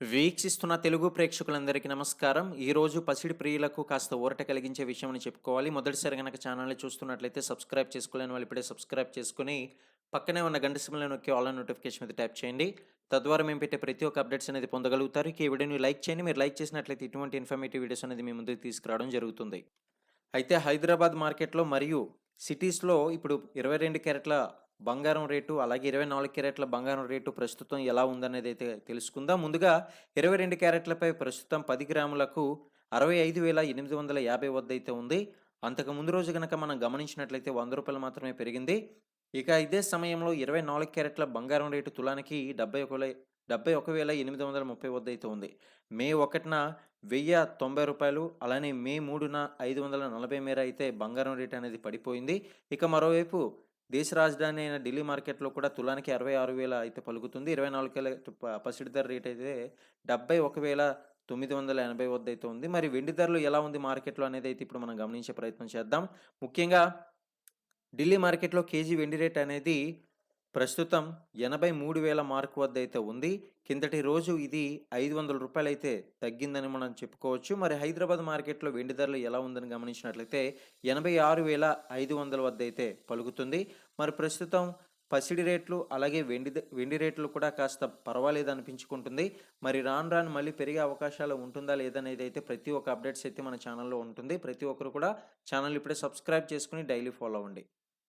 వీక్షిస్తున్న తెలుగు ప్రేక్షకులందరికీ నమస్కారం. ఈరోజు పసిడి ప్రియులకు కాస్త ఊరట కలిగించే విషయం అని చెప్పుకోవాలి. మొదటిసారి కనుక ఛానల్ని చూస్తున్నట్లయితే సబ్స్క్రైబ్ చేసుకోలేని వాళ్ళు ఇప్పుడే సబ్స్క్రైబ్ చేసుకుని పక్కనే ఉన్న గంట సిమ్లో నొక్కి ఆల్ నోటిఫికేషన్ మీద ట్యాప్ చేయండి. తద్వారా మేము పెట్టే ప్రతి ఒక్క అప్డేట్స్ అనేది పొందగలుగుతారు. ఈ వీడియోని లైక్ చేయండి. మీరు లైక్ చేసినట్లయితే ఇటువంటి ఇన్ఫర్మేటివ్ వీడియోస్ అనేది మీ ముందుకు తీసుకురావడం జరుగుతుంది. అయితే హైదరాబాద్ మార్కెట్లో మరియు సిటీస్లో ఇప్పుడు ఇరవై రెండు క్యారెట్ల బంగారం రేటు అలాగే ఇరవై నాలుగు క్యారెట్ల బంగారం రేటు ప్రస్తుతం ఎలా ఉందనేది అయితే తెలుసుకుందాం. ముందుగా ఇరవై రెండు క్యారెట్లపై ప్రస్తుతం పది గ్రాములకు అరవై ఐదు వేల ఎనిమిది వందల యాభై వద్ద అయితే ఉంది. అంతకు ముందు రోజు కనుక మనం గమనించినట్లయితే వంద రూపాయలు మాత్రమే పెరిగింది. ఇక ఇదే సమయంలో ఇరవై నాలుగు క్యారెట్ల బంగారం రేటు తులానికి డెబ్బై ఒక డెబ్బై ఒక వేల ఎనిమిది వందల ముప్పై వద్ద అయితే ఉంది. మే ఒకటిన వెయ్యి తొంభై రూపాయలు అలానే మే మూడున ఐదు వందల నలభై మేర అయితే బంగారం రేటు అనేది పడిపోయింది. ఇక మరోవైపు దేశ రాజధాని అయిన ఢిల్లీ మార్కెట్లో కూడా తులానికి అరవై ఆరు వేల అయితే పలుకుతుంది. ఇరవై నాలుగు వేల పసిడి ధర రేట్ అయితే డెబ్బై ఒక వేల తొమ్మిది వందల ఎనభై వద్ద అయితే ఉంది. మరి వెండి ధరలు ఎలా ఉంది మార్కెట్లో అనేది అయితే ఇప్పుడు మనం గమనించే ప్రయత్నం చేద్దాం. ముఖ్యంగా ఢిల్లీ మార్కెట్లో కేజీ వెండి రేట్ అనేది ప్రస్తుతం ఎనభై మూడు వేల మార్క్ వద్ద అయితే ఉంది. కిందటి రోజు ఇది ఐదు వందల రూపాయలు అయితే తగ్గిందని మనం చెప్పుకోవచ్చు. మరి హైదరాబాద్ మార్కెట్లో వెండి ధరలు ఎలా ఉందని గమనించినట్లయితే ఎనభై ఆరు వేల ఐదు వందల వద్ద అయితే పలుకుతుంది. మరి ప్రస్తుతం పసిడి రేట్లు అలాగే వెండి వెండి రేట్లు కూడా కాస్త పర్వాలేదు అనిపించుకుంటుంది. మరి రాను రాను మళ్ళీ పెరిగే అవకాశాలు ఉంటుందా లేదనేది అయితే ప్రతి ఒక్క అప్డేట్స్ అయితే మన ఛానల్లో ఉంటుంది. ప్రతి ఒక్కరు కూడా ఛానల్ ఇప్పుడే సబ్స్క్రైబ్ చేసుకుని డైలీ ఫాలో అవ్వండి.